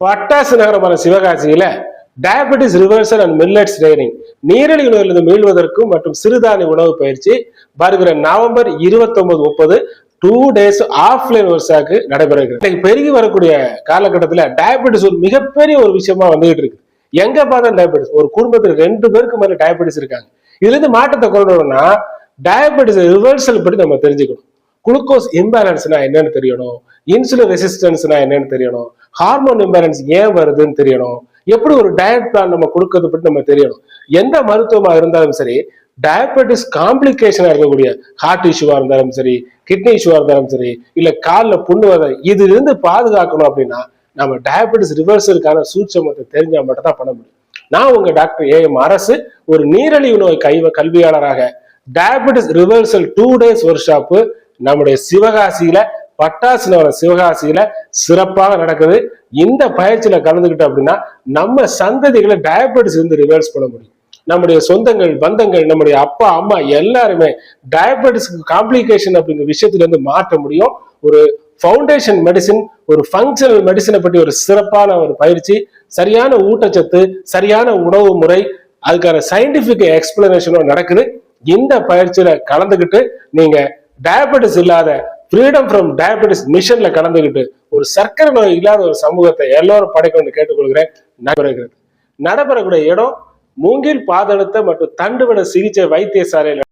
பட்டாசு நகரமான சிவகாசியில diabetes reversal and millets training நீரிழிவு நோயிலிருந்து மீள்வதற்கும் மற்றும் சிறுதானிய உணவு பயிற்சி வருகிற நவம்பர் 29 முப்பது டூ டேஸ் ஆஃப்லைன் ஒர்க்ஷாக்கு நடைபெறுகிறது. இன்னைக்கு பெருகி வரக்கூடிய காலகட்டத்தில் டயபெட்டிஸ் ஒரு மிகப்பெரிய ஒரு விஷயமா வந்துகிட்டு இருக்கு எங்க பார்த்தா டயபெட்டிஸ் ஒரு குடும்பத்தில் ரெண்டு பேருக்கு மேல டயபெட்டிஸ் இருக்காங்க. இதுல இருந்து மாற்றத்தை கொண்டு வரணும்னா டயபெட்டிஸ் ரிவர்சல் பற்றி நம்ம தெரிஞ்சுக்கணும். குளுக்கோஸ் இம்பேலன்ஸ்னா என்னன்னு தெரியணும். இன்சுலின் ரெசிஸ்டன்ஸ்னா என்னன்னு தெரியணும். ஹார்மோன் இம்பேலன்ஸ் ஏன் வருதுன்னு தெரியணும். எப்படி ஒரு டயட் பிளான் நம்ம கொடுக்கறது பற்றி நம்ம தெரியணும். எந்த மருத்துவமா இருந்தாலும் சரி டயபெட்டிஸ் காம்ப்ளிகேஷனாக இருக்கக்கூடிய ஹார்ட் இஷ்யூவா இருந்தாலும் சரி கிட்னி இஷ்யூவாக இருந்தாலும் சரி இல்ல காலில் புண்ணு வர இதுல இருந்து பாதுகாக்கணும் அப்படின்னா நம்ம டயபெட்டிஸ் ரிவர்சலுக்கான சூட்சமத்தை தெரிஞ்சா மட்டும் தான் பண்ண முடியும். நான் உங்க டாக்டர் ஏ எம் அரசு ஒரு நீரிழிவு நோய் கைவ கல்வியாளராக diabetes reversal two days workshop நம்முடைய சிவகாசியில பட்டாசு நகரம் சிவகாசியில சிறப்பாக நடக்குது. இந்த பயிற்சியில கலந்துக்கிட்டோம் அப்படின்னா நம்ம சந்ததிகளை டயபெட்டிஸ் இருந்து ரிவர்ஸ் பண்ண முடியும். நம்முடைய சொந்தங்கள் பந்தங்கள் நம்முடைய அப்பா அம்மா எல்லாருமே டயபெட்டிஸ்க்கு காம்ப்ளிகேஷன் அப்படிங்கிற விஷயத்துல இருந்து மாற்ற முடியும். ஒரு ஃபவுண்டேஷன் மெடிசின் ஒரு ஃபங்க்ஷனல் மெடிசனை பற்றி ஒரு சிறப்பான ஒரு பயிற்சி சரியான ஊட்டச்சத்து சரியான உணவு முறை அதுக்கான சயின்டிபிக் எக்ஸ்பிளனேஷனும் நடக்குது. இந்த பயிற்சியில கலந்துக்கிட்டு நீங்க டயபெட்டிஸ் இல்லாத ஃப்ரீடம் ஃப்ரம் டயபெட்டிஸ் மிஷன்ல கலந்துக்கிட்டு ஒரு சர்க்கரை நோய் இல்லாத ஒரு சமூகத்தை எல்லாரும் படைக்கணும்னு கேட்டுக்கொள்கிறேன். நடைபெறுகிறது. நடைபெறக்கூடிய இடம் மூங்கில் பாதழுத்த மற்றும் தண்டுவட சிகிச்சை வைத்தியசாலையில்